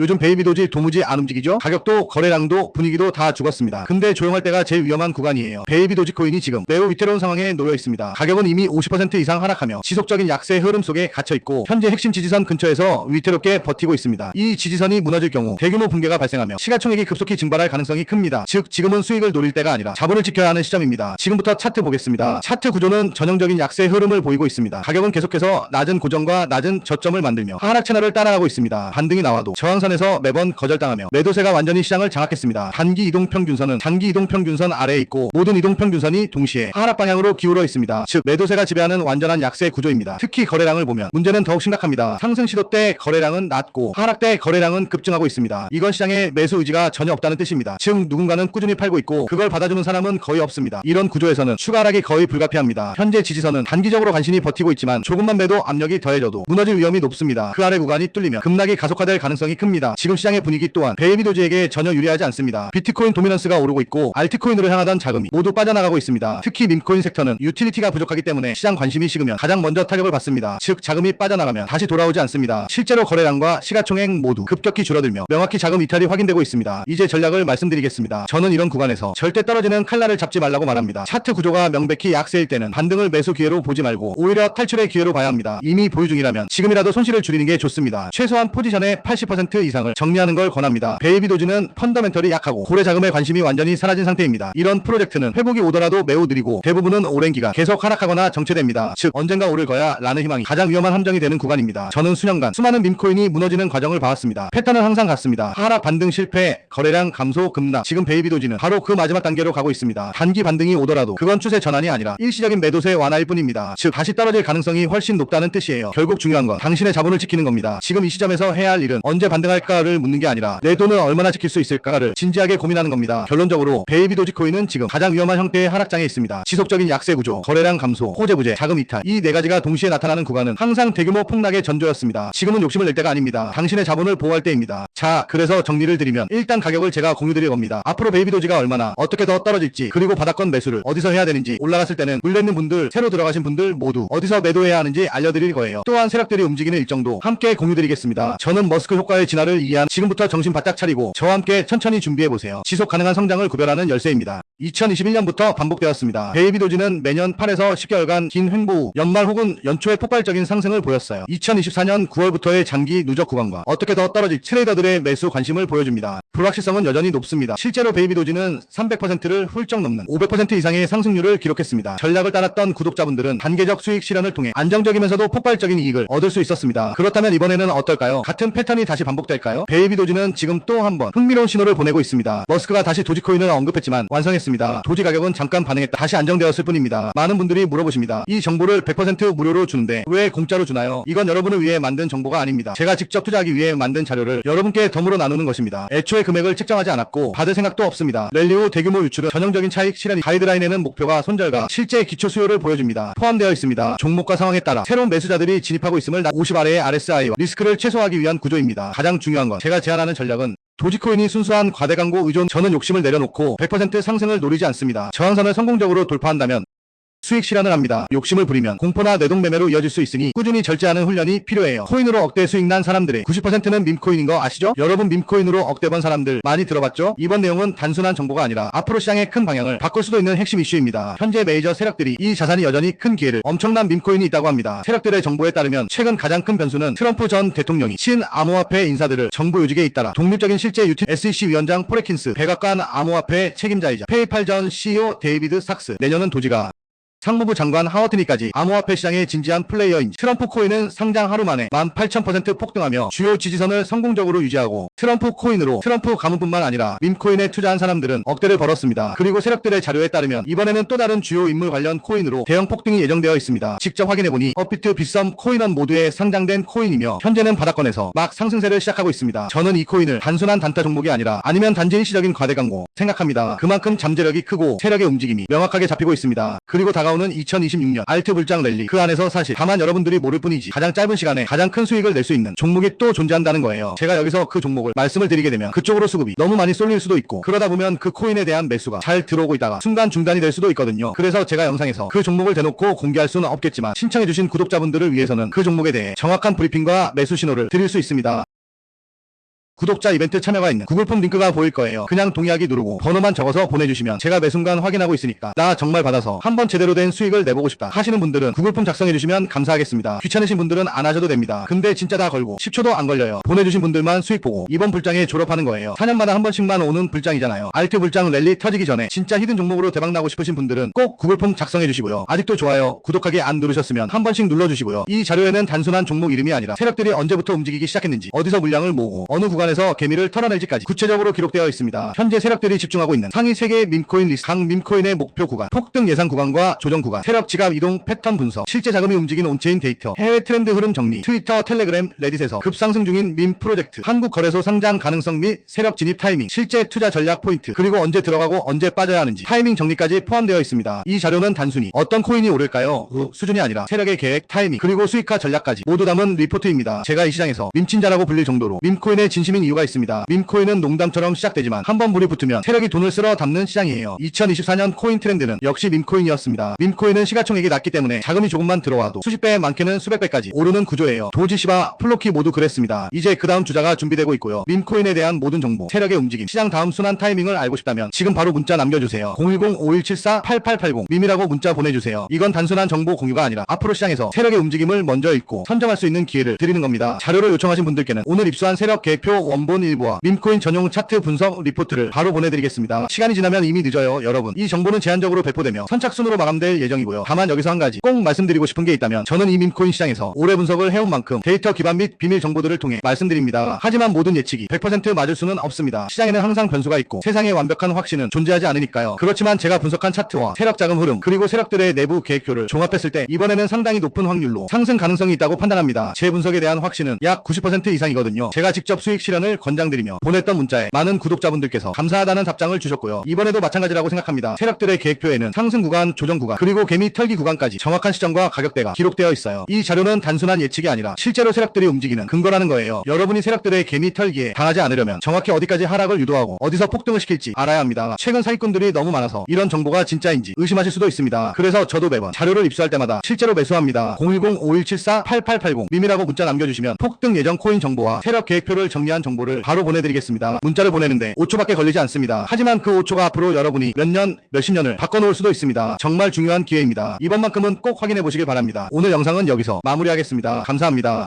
요즘 베이비 도지 도무지 안 움직이죠? 가격도 거래량도 분위기도 다 죽었습니다. 근데 조용할 때가 제일 위험한 구간이에요. 베이비 도지 코인이 지금 매우 위태로운 상황에 놓여 있습니다. 가격은 이미 50% 이상 하락하며 지속적인 약세 흐름 속에 갇혀 있고 현재 핵심 지지선 근처에서 위태롭게 버티고 있습니다. 이 지지선이 무너질 경우 대규모 붕괴가 발생하며 시가총액이 급속히 증발할 가능성이 큽니다. 즉 지금은 수익을 노릴 때가 아니라 자본을 지켜야 하는 시점입니다. 지금부터 차트 보겠습니다. 차트 구조는 전형적인 약세 흐름을 보이고 있습니다. 가격은 계속해서 낮은 고정과 낮은 저점을 만들며 하락 채널을 따라가고 있습니다. 반등이 나와도 저항 선에서 매번 거절당하며 매도세가 완전히 시장을 장악했습니다. 단기 이동평균선은 장기 이동평균선 아래에 있고 모든 이동평균선이 동시에 하락 방향으로 기울어 있습니다. 즉 매도세가 지배하는 완전한 약세 구조입니다. 특히 거래량을 보면 문제는 더욱 심각합니다. 상승 시도 때 거래량은 낮고 하락 때 거래량은 급증하고 있습니다. 이건 시장에 매수 의지가 전혀 없다는 뜻입니다. 즉 누군가는 꾸준히 팔고 있고 그걸 받아주는 사람은 거의 없습니다. 이런 구조에서는 추가 하락이 거의 불가피합니다. 현재 지지선은 단기적으로 간신히 버티고 있지만 조금만 매도 압력이 더해져도 무너질 위험이 높습니다. 그 아래 구간이 뚫리면 급락이 가속화될 가능성이 큽니다. 지금 시장의 분위기 또한 베이비 도지에게 전혀 유리하지 않습니다. 비트코인 도미넌스가 오르고 있고 알트코인으로 향하던 자금이 모두 빠져나가고 있습니다. 특히 밈코인 섹터는 유틸리티가 부족하기 때문에 시장 관심이 식으면 가장 먼저 타격을 받습니다. 즉 자금이 빠져나가면 다시 돌아오지 않습니다. 실제로 거래량과 시가총액 모두 급격히 줄어들며 명확히 자금 이탈이 확인되고 있습니다. 이제 전략을 말씀드리겠습니다. 저는 이런 구간에서 절대 떨어지는 칼날을 잡지 말라고 말합니다. 차트 구조가 명백히 약세일 때는 반등을 매수 기회로 보지 말고 오히려 탈출의 기회로 봐야 합니다. 이미 보유 중이라면 지금이라도 손실을 줄이는 게 좋습니다. 최소한 포지션의 80% 이상을 정리하는 걸 권합니다. 베이비 도지는 펀더멘털이 약하고 고래 자금의 관심이 완전히 사라진 상태입니다. 이런 프로젝트는 회복이 오더라도 매우 느리고 대부분은 오랜 기간 계속 하락하거나 정체됩니다. 즉 언젠가 오를 거야 라는 희망이 가장 위험한 함정이 되는 구간입니다. 저는 수년간 수많은 밈코인이 무너지는 과정을 봐왔습니다. 패턴은 항상 같습니다. 하락 반등 실패, 거래량 감소 급락. 지금 베이비 도지는 바로 그 마지막 단계로 가고 있습니다. 단기 반등이 오더라도 그건 추세 전환이 아니라 일시적인 매도세 완화일 뿐입니다. 즉 다시 떨어질 가능성이 훨씬 높다는 뜻이에요. 결국 중요한 건 당신의 자본을 지키는 겁니다. 지금 이 시점에서 해야 할 일은 언제 반등 할까를 묻는 게 아니라 내 돈을 얼마나 지킬 수 있을까를 진지하게 고민하는 겁니다. 결론적으로 베이비 도지 코인은 지금 가장 위험한 형태의 하락장에 있습니다. 지속적인 약세 구조, 거래량 감소, 호재 부재, 자금 이탈 이 네 가지가 동시에 나타나는 구간은 항상 대규모 폭락의 전조였습니다. 지금은 욕심을 낼 때가 아닙니다. 당신의 자본을 보호할 때입니다. 자, 그래서 정리를 드리면 일단 가격을 제가 공유드릴 겁니다. 앞으로 베이비 도지가 얼마나 어떻게 더 떨어질지 그리고 바닥권 매수를 어디서 해야 되는지 올라갔을 때는 물렸는 분들 새로 들어가신 분들 모두 어디서 매도해야 하는지 알려드릴 거예요. 또한 세력들이 움직이는 일정도 함께 공유드리겠습니다. 저는 머스크 효과의 진화 를 이해한 지금부터 정신 바짝 차리고 저와 함께 천천히 준비해보세요. 지속 가능한 성장을 구별하는 열쇠입니다. 2021년부터 반복되었습니다. 베이비 도지는 매년 8에서 10개월간 긴 횡보 후 연말 혹은 연초에 폭발적인 상승을 보였어요. 2024년 9월부터의 장기 누적 구간과 어떻게 더 떨어질 트레이더들의 매수 관심을 보여줍니다. 불확실성은 여전히 높습니다. 실제로 베이비 도지는 300%를 훌쩍 넘는 500% 이상의 상승률을 기록했습니다. 전략을 따랐던 구독자분들은 단계적 수익 실현을 통해 안정적이면서도 폭발적인 이익을 얻을 수 있었습니다. 그렇다면 이번에는 어떨까요? 같은 패턴이 다시 반복 될까요? 베이비 도지는 지금 또 한 번 흥미로운 신호를 보내고 있습니다. 머스크가 다시 도지코인을 언급했지만 완성했습니다. 도지 가격은 잠깐 반응했다 다시 안정되었을 뿐입니다. 많은 분들이 물어보십니다. 이 정보를 100% 무료로 주는데 왜 공짜로 주나요? 이건 여러분을 위해 만든 정보가 아닙니다. 제가 직접 투자하기 위해 만든 자료를 여러분께 덤으로 나누는 것입니다. 애초에 금액을 책정하지 않았고 받을 생각도 없습니다. 랠리 후 대규모 유출은 전형적인 차익 실현 가이드라인에는 목표가 손절과 실제 기초 수요를 보여줍니다. 포함되어 있습니다. 종목과 상황에 따라 새로운 매수자들이 진입하고 있음을 50 아래의 RSI와 리스크를 최소화하기 위한 구조입니다. 가장 중요한 건 제가 제안하는 전략은 도지코인이 순수한 과대 광고 의존 저는 욕심을 내려놓고 100% 상승을 노리지 않습니다. 저항선을 성공적으로 돌파한다면 수익 실현을 합니다. 욕심을 부리면 공포나 뇌동매매로 이어질 수 있으니 꾸준히 절제하는 훈련이 필요해요. 코인으로 억대 수익 난 사람들의 90%는 밈코인인 거 아시죠? 여러분 밈코인으로 억대 번 사람들 많이 들어봤죠? 이번 내용은 단순한 정보가 아니라 앞으로 시장의 큰 방향을 바꿀 수도 있는 핵심 이슈입니다. 현재 메이저 세력들이 이 자산이 여전히 큰 기회를 엄청난 밈코인이 있다고 합니다. 세력들의 정보에 따르면 최근 가장 큰 변수는 트럼프 전 대통령이 친 암호화폐 인사들을 정부 요직에 잇따라 독립적인 실제 유티 SEC 위원장 포레킨스 백악관 암호화폐 책임자이자 페이팔 전 CEO 데이비드 삭스 내년은 도지가 상무부 장관 하워트니까지 암호화폐 시장의 진지한 플레이어인 트럼프 코인은 상장 하루 만에 18,000% 폭등하며 주요 지지선을 성공적으로 유지하고 트럼프 코인으로 트럼프 가문뿐만 아니라 밈코인에 투자한 사람들은 억대를 벌었습니다. 그리고 세력들의 자료에 따르면 이번에는 또 다른 주요 인물 관련 코인으로 대형 폭등이 예정되어 있습니다. 직접 확인해보니 업비트 빗썸 코인원 모두에 상장된 코인이며 현재는 바닥권에서 막 상승세를 시작하고 있습니다. 저는 이 코인을 단순한 단타 종목이 아니라 아니면 단지 일시적인 과대 광고 생각합니다. 그만큼 잠재력이 크고 세력의 움직임이 명확하게 잡히고 있습니다. 그리고 다가 오는 2026년 알트 불장 랠리 그 안에서 사실 다만 여러분들이 모를 뿐이지 가장 짧은 시간에 가장 큰 수익을 낼 수 있는 종목이 또 존재한다는 거예요. 제가 여기서 그 종목을 말씀을 드리게 되면 그쪽으로 수급이 너무 많이 쏠릴 수도 있고 그러다 보면 그 코인에 대한 매수가 잘 들어오고 있다가 순간 중단이 될 수도 있거든요. 그래서 제가 영상에서 그 종목을 대놓고 공개할 수는 없겠지만 신청해주신 구독자분들을 위해서는 그 종목에 대해 정확한 브리핑과 매수 신호를 드릴 수 있습니다. 구독자 이벤트 참여가 있는 구글 폼 링크가 보일 거예요. 그냥 동의하기 누르고 번호만 적어서 보내주시면 제가 매 순간 확인하고 있으니까 나 정말 받아서 한번 제대로 된 수익을 내보고 싶다 하시는 분들은 구글 폼 작성해주시면 감사하겠습니다. 귀찮으신 분들은 안 하셔도 됩니다. 근데 진짜 다 걸고 10초도 안 걸려요. 보내주신 분들만 수익 보고 이번 불장에 졸업하는 거예요. 4년마다 한 번씩만 오는 불장이잖아요. 알트 불장 랠리 터지기 전에 진짜 히든 종목으로 대박 나고 싶으신 분들은 꼭 구글 폼 작성해 주시고요. 아직도 좋아요, 구독하기 안 누르셨으면 한 번씩 눌러주시고요. 이 자료에는 단순한 종목 이름이 아니라 세력들이 언제부터 움직이기 시작했는지, 어디서 물량을 모으고 어느 구간 에서 개미를 털어낼지까지 구체적으로 기록되어 있습니다. 현재 세력들이 집중하고 있는 상위 3개의 밈코인 리스트, 각 밈코인의 목표 구간, 폭등 예상 구간과 조정 구간, 세력 지갑 이동 패턴 분석, 실제 자금이 움직인 온체인 데이터, 해외 트렌드 흐름 정리, 트위터, 텔레그램, 레딧에서 급상승 중인 밈 프로젝트, 한국 거래소 상장 가능성 및 세력 진입 타이밍, 실제 투자 전략 포인트, 그리고 언제 들어가고 언제 빠져야 하는지 타이밍 정리까지 포함되어 있습니다. 이 자료는 단순히 어떤 코인이 오를까요? 그 수준이 아니라 세력의 계획, 타이밍, 그리고 수익화 전략까지 모두 담은 리포트입니다. 제가 이 시장에서 밈친자라고 불릴 정도로 밈코인의 진심 인 이유가 있습니다. 밈코인은 농담처럼 시작되지만 한번 물이 붙으면 세력이 돈을 쓸어 담는 시장이에요. 2024년 코인 트렌드는 역시 밈코인이었습니다. 밈코인은 시가총액이 낮기 때문에 자금이 조금만 들어와도 수십 배 많게는 수백 배까지 오르는 구조예요. 도지시바, 플로키 모두 그랬습니다. 이제 그 다음 주자가 준비되고 있고요. 밈코인에 대한 모든 정보, 세력의 움직임, 시장 다음 순환 타이밍을 알고 싶다면 지금 바로 문자 남겨주세요. 010-5174-8880 밈이라고 문자 보내주세요. 이건 단순한 정보 공유가 아니라 앞으로 시장에서 세력의 움직임을 먼저 읽고 선점할 수 있는 기회를 드리는 겁니다. 자료를 요청하신 분들께는 오늘 입수한 세력 계획표 원본 일부와 밈코인 전용 차트 분석 리포트를 바로 보내드리겠습니다. 시간이 지나면 이미 늦어요, 여러분. 이 정보는 제한적으로 배포되며 선착순으로 마감될 예정이고요. 다만 여기서 한 가지 꼭 말씀드리고 싶은 게 있다면 저는 이 밈코인 시장에서 오래 분석을 해온 만큼 데이터 기반 및 비밀 정보들을 통해 말씀드립니다. 하지만 모든 예측이 100% 맞을 수는 없습니다. 시장에는 항상 변수가 있고 세상에 완벽한 확신은 존재하지 않으니까요. 그렇지만 제가 분석한 차트와 세력 자금 흐름 그리고 세력들의 내부 계획표를 종합했을 때 이번에는 상당히 높은 확률로 상승 가능성이 있다고 판단합니다. 제 분석에 대한 확신은 약 90% 이상이거든요. 제가 직접 수익 실현을 권장드리며 보냈던 문자에 많은 구독자분들께서 감사하다는 답장을 주셨고요. 이번에도 마찬가지라고 생각합니다. 세력들의 계획표에는 상승 구간, 조정 구간, 그리고 개미 털기 구간까지 정확한 시점과 가격대가 기록되어 있어요. 이 자료는 단순한 예측이 아니라 실제로 세력들이 움직이는 근거라는 거예요. 여러분이 세력들의 개미 털기에 당하지 않으려면 정확히 어디까지 하락을 유도하고 어디서 폭등을 시킬지 알아야 합니다. 최근 사기꾼들이 너무 많아서 이런 정보가 진짜인지 의심하실 수도 있습니다. 그래서 저도 매번 자료를 입수할 때마다 실제로 매수합니다. 010-5174-8880 밈이라고 문자 남겨주시면 폭등 예정 코인 정보와 세력 계획표를 정리 한 정보를 바로 보내드리겠습니다. 문자를 보내는데 5초밖에 걸리지 않습니다. 하지만 그 5초가 앞으로 여러분이 몇 년, 몇십 년을 바꿔놓을 수도 있습니다. 정말 중요한 기회입니다. 이번만큼은 꼭 확인해 보시길 바랍니다. 오늘 영상은 여기서 마무리하겠습니다. 감사합니다.